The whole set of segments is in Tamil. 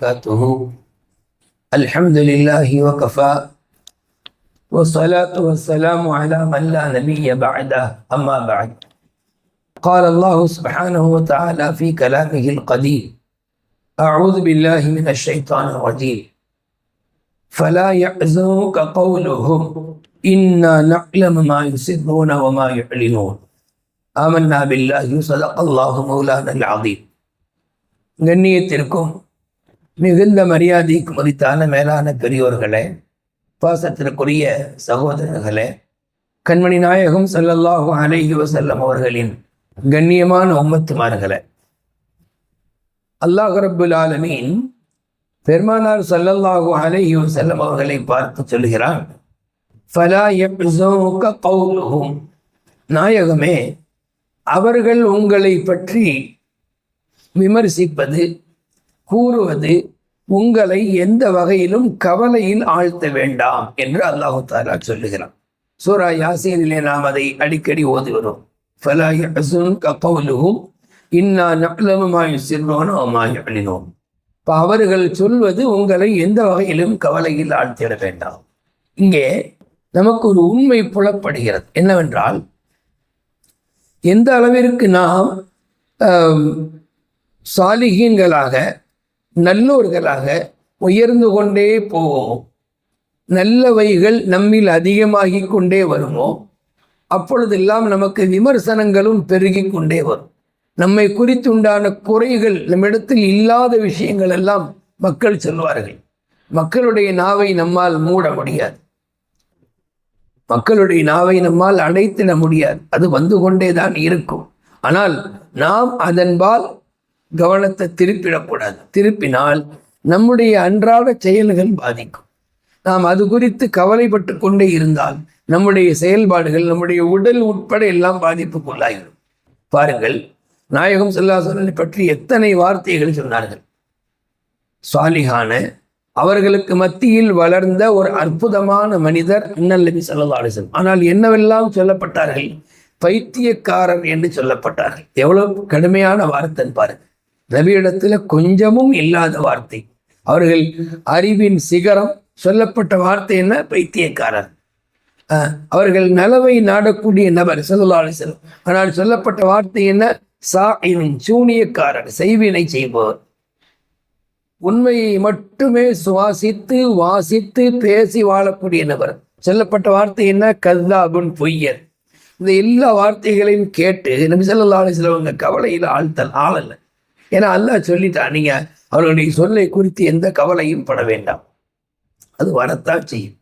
وبركاته الحمد لله وكفى والصلاة والسلام على من لا نبي بعده أما بعد قال الله سبحانه وتعالى في كلامه القديم أعوذ بالله من الشيطان الرجيم فلا يحزنك قولهم إنا نعلم ما يسرون وما يعلنون آمنا بالله صدق الله مولانا العظيم கண்ணியத்திற்கும் மிகுந்த மரியாதைக்கு மதித்தான மேலான பெரியோர்களே பாசத்திற்குரிய சகோதரர்களே கண்மணி நாயகம் ஸல்லல்லாஹு அலைஹி வஸல்லம் அவர்களின் கண்ணியமான உம்மத்துமார்களே. அல்லாஹ் ரபுல் ஆலமீன் பெருமானார் ஸல்லல்லாஹு அலைஹி வஸல்லம் அவர்களை பார்த்து சொல்கிறான் ஃபலா நாயகமே அவர்கள் உங்களை பற்றி விமர்சிப்பது கூறுவது உங்களை எந்த வகையிலும் கவலையில் ஆழ்த்த வேண்டாம் என்று அல்லாஹு தாலா சொல்லுகிறான். சூரா யாசீனிலே நாம் அதை அடிக்கடி ஓதி வரும் இன்னா நக்லமு மா யுஸிர்ரூன இப்போ அவர்கள் சொல்வது உங்களை எந்த வகையிலும் கவலையில் ஆழ்த்திட வேண்டாம். இங்கே நமக்கு ஒரு உண்மை புலப்படுகிறது. என்னவென்றால் எந்த அளவிற்கு நாம் சாலிகீன்களாக நல்லோர்களாக உயர்ந்து கொண்டே போவோம் நல்லவைகள் நம்மில் அதிகமாகி கொண்டே வருமோ? அப்பொழுதெல்லாம் நமக்கு விமர்சனங்களும் பெருகி கொண்டே வரும். நம்மை குறித்துண்டான குறைகள் நம்மிடத்தில் இல்லாத விஷயங்கள் எல்லாம் மக்கள் சொல்வார்கள். மக்களுடைய நாவை நம்மால் மூட முடியாது. மக்களுடைய நாவை நம்மால் அடைத்திட முடியாது. அது வந்து கொண்டே தான் இருக்கும். ஆனால் நாம் அதன்பால் கவனத்தை திருப்பிடக்கூடாது. திருப்பினால் நம்முடைய அன்றாட செயல்கள் பாதிக்கும். நாம் அது குறித்து கவலைப்பட்டு கொண்டே இருந்தால் நம்முடைய செயல்பாடுகள் நம்முடைய உடல் உட்பட எல்லாம் பாதிப்புக்குள்ளாகிடும் பாருங்கள் நாயகம் செல்லாசனை பற்றி எத்தனை வார்த்தைகள் சொன்னார்கள். சாலிகான அவர்களுக்கு மத்தியில் வளர்ந்த ஒரு அற்புதமான மனிதர் அண்ணல் நபி ஆனால் என்னவெல்லாம் சொல்லப்பட்டார்கள்? பைத்தியக்காரர் என்று சொல்லப்பட்டார்கள். எவ்வளவு கடுமையான வார்த்தை பாருங்கள். நபியிடத்தில் கொஞ்சமும் இல்லாத வார்த்தை. அவர்கள் அறிவின் சிகரம் சொல்லப்பட்ட வார்த்தை என்ன? பைத்தியக்காரர். அவர்கள் நலவை நாடக்கூடிய நபர் ஸல்லல்லாஹு ஆனால் சொல்லப்பட்ட வார்த்தை என்ன? சாயின் சூனியக்காரர் செய்வினை செய்பவர். உண்மையை மட்டுமே சுவாசித்து வாசித்து பேசி வாழக்கூடிய நபர். சொல்லப்பட்ட வார்த்தை என்ன? கல்லாபுன் பொய்யர். இந்த எல்லா வார்த்தைகளையும் கேட்டு நபி ஸல்லல்லாஹு அலைஹி அவங்க கவலையில் ஆழ்த்தல் ஆளல்ல ஏன்னா அல்லாஹ் சொல்லிட்டான் நீங்கள் அவர்களுடைய சொல்லை குறித்து எந்த கவலையும் பட வேண்டாம். அது வரத்தான் செய்யும்.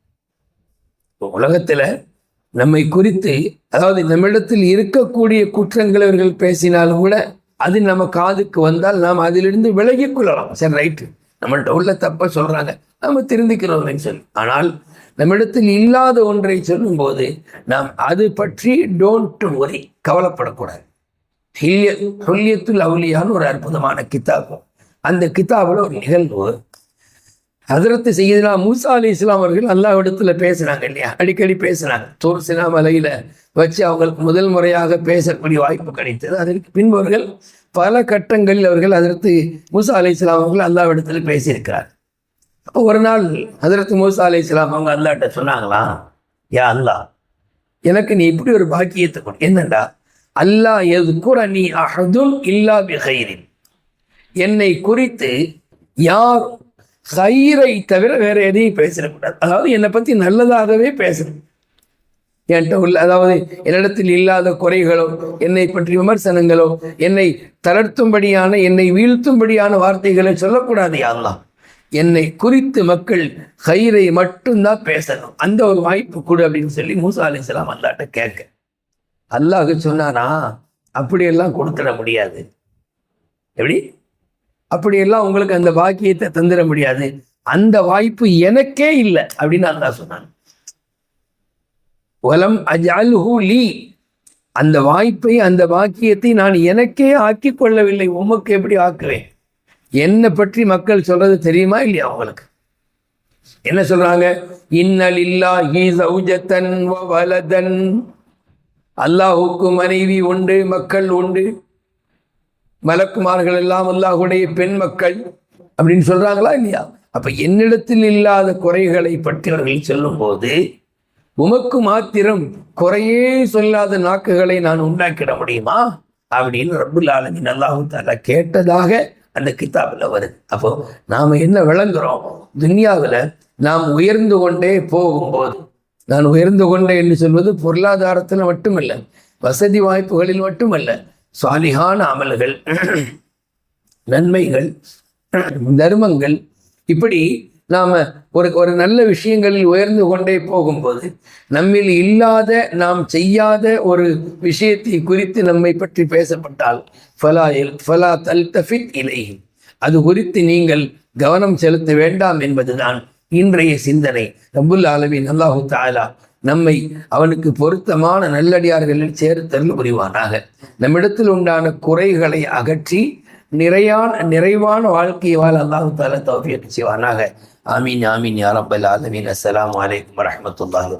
இப்போ நம்மை குறித்து அதாவது நம்மிடத்தில் இருக்கக்கூடிய குற்றங்களை அவர்கள் பேசினாலும் கூட அது நம்ம காதுக்கு வந்தால் நாம் அதிலிருந்து விலகி கொள்ளலாம். சரி ரைட்டு நம்மள்கிட்ட உள்ள தப்ப சொல்றாங்க. நம்ம திருந்திக்கிறோம் சொல்லி. ஆனால் நம்மிடத்தில் இல்லாத ஒன்றை சொல்லும்போது நாம் அது பற்றி டோன்ட் ஒரி கவலைப்படக்கூடாது. ஹில்ய ஹுல்யத்துல் அவுலியான்னு ஒரு அற்புதமான கிதாப் அந்த கித்தாபில் ஒரு நிகழ்வு. ஹதரத்து செய்யதுனா மூசா அலி இஸ்லாம் அவர்கள் அல்லாஹ்விடத்துல பேசுனாங்க இல்லையா? அடிக்கடி பேசுனாங்க. தூர் சினா மலையில் வச்சு அவங்களுக்கு முதல் முறையாக பேசக்கூடிய வாய்ப்பு கிடைத்தது. அதற்கு பின்பவர்கள் பல கட்டங்களில் அவர்கள் ஹதரத்து மூசா அலி இஸ்லாம் அவர்கள் அல்லாஹ்விடத்துல பேசியிருக்கிறார். அப்போ ஒரு நாள் ஹதரத்து மூசா அலி இஸ்லாம் அவங்க அல்லாட்ட சொன்னாங்களா யா அல்லாஹ் எனக்கு நீ இப்படி ஒரு பாக்கியத்தை கொடு. என்னண்டா? அல்லாஹ் எதுக்குற நீ அஹதும் இல்லா பிஹைரின். என்னை குறித்து யார் ஹைரை தவிர வேற எதையும் பேசிடக்கூடாது அதாவது என்னை பற்றி நல்லதாகவே பேசணும். என்கிட்ட உள்ள அதாவது என்னிடத்தில் இல்லாத குறைகளோ என்னை பற்றி விமர்சனங்களோ என்னை தளர்த்தும்படியான என்னை வீழ்த்தும்படியான வார்த்தைகளை சொல்லக்கூடாது யாரெல்லாம் என்னை குறித்து மக்கள் ஹைரை மட்டும்தான் பேசணும். அந்த ஒரு வாய்ப்பு கொடு அப்படின்னு சொல்லி மூசா அலிஸ்லாம் அல்லாட்ட கேட்க. அல்லாஹ் சொன்னானா அப்படியெல்லாம் கொடுத்துட முடியாது. எப்படி? அப்படியெல்லாம் உங்களுக்கு அந்த பாக்கியத்தை தந்துட முடியாது. அந்த வாய்ப்பு எனக்கே இல்லை அப்படின்னு அல்லாஹ் சொன்னாங்க வலம் லீ. அந்த வாய்ப்பை அந்த பாக்கியத்தை நான் எனக்கே ஆக்கி கொள்ளவில்லை உமக்கு எப்படி ஆக்குவேன்? என்னை பற்றி மக்கள் சொல்றது தெரியுமா இல்லையா அவங்களுக்கு என்ன சொல்றாங்க? இன்னலில்லாஹி சௌஜத்தன் வலதன் அல்லாஹுக்கு மனைவி உண்டு மக்கள் உண்டு. மலக்குமார்கள் எல்லாம் அல்லாஹுடைய பெண் மக்கள் அப்படின்னு சொல்றாங்களா இல்லையா? அப்ப என்னிடத்தில் இல்லாத குறைகளை பற்றி அவர்கள் சொல்லும்போது உமக்கு மாத்திரம் குறையே சொல்லாத நாக்குகளை நான் உண்டாக்கிட முடியுமா? அப்படின்னு ரபுல் ஆலமின் அல்லாஹு தாலா கேட்டதாக அந்த கித்தாபில் வருது. அப்போ நாம் என்ன விளங்குறோம்? துன்யாவில் நாம் உயர்ந்து கொண்டே போகும்போது நான் உயர்ந்து கொண்டேன் என்று சொல்வது பொருளாதாரத்தில் மட்டுமல்ல வசதி வாய்ப்புகளில் மட்டுமல்ல சாலிகான அமல்கள் நன்மைகள் தர்மங்கள். இப்படி நாம் ஒரு ஒரு நல்ல விஷயங்களில் உயர்ந்து கொண்டே போகும்போது நம்மில் இல்லாத நாம் செய்யாத ஒரு விஷயத்தை குறித்து நம்மை பற்றி பேசப்பட்டால் ஃபலா எல் ஃபலா தல்தஃபித் இலை அது குறித்து நீங்கள் கவனம் செலுத்த வேண்டாம் என்பதுதான் இன்றைய சிந்தனை. ரபுல் ஆலமின் அல்லாஹு தாலா நம்மை அவனுக்கு பொருத்தமான நல்லடியார்களில் சேர்த்தல் புரிவானாக. நம்மிடத்தில் உண்டான குறைகளை அகற்றி நிறையான நிறைவான வாழ்க்கையை வாழ அல்லாஹு தாலா தௌஃபியக் செய்வானாக. ஆமீன் ஆமீன் யா ரப்பல் ஆலமீன். அஸ்ஸலாமு அலைக்கும் வரஹ்மத்துல்லாஹி